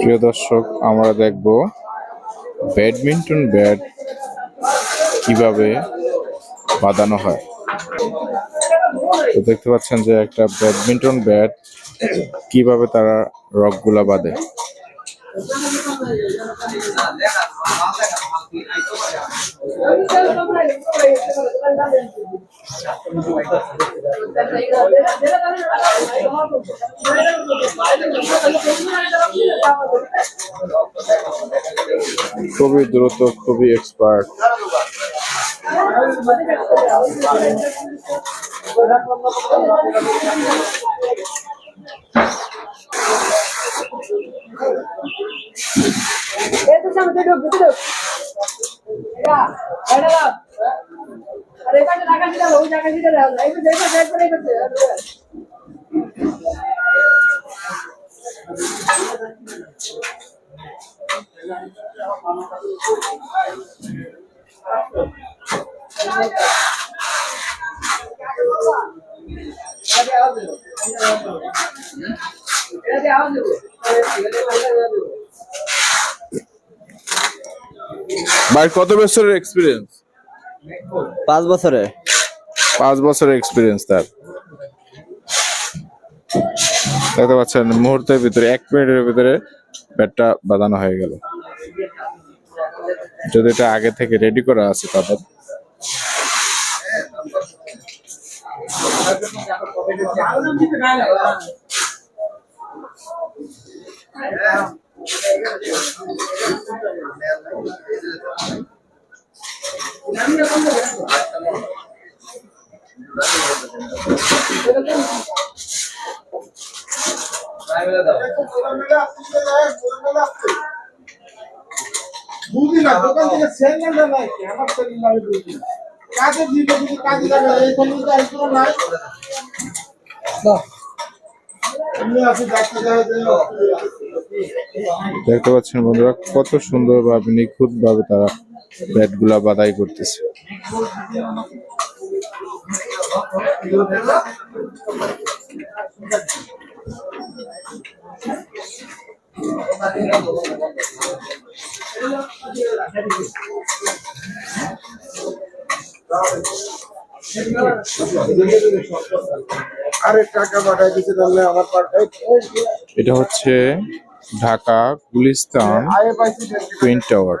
প্রিয় দর্শক, আমরা দেখব ব্যাডমিন্টন ব্যাট কীভাবে বাঁধানো হয়। তো দেখতে পাচ্ছেন যে একটা ব্যাডমিন্টন ব্যাট কীভাবে তারা রকগুলা বাঁধে। খুবই দ্রুত খুবই এক্সপার্ট এই তো সামনে এটা এটা দেখো দেখো এটা দেবো ভাই কত বছরের এক্সপিরিয়েন্স পাঁচ বছরে? পাঁচ বছরের এক্সপিরিয়েন্স তার। দেখতে পাচ্ছেন, মুহূর্তের ভিতরে, এক মিনিটের ভিতরে ব্যাটটা বাঁধানো হয়ে গেল। যদি এটা আগে থেকে রেডি করা আছে তাদের। দেখতে পাচ্ছেন বন্ধুরা কত সুন্দরভাবে নিখুঁত ভাবে তারা ব্যাটগুলা বাদাই করতেছে আরে টাকা পাঠাই দিতে তাহলে আমার এটা হচ্ছে ঢাকা গুলিস্তান টুইন টাওয়ার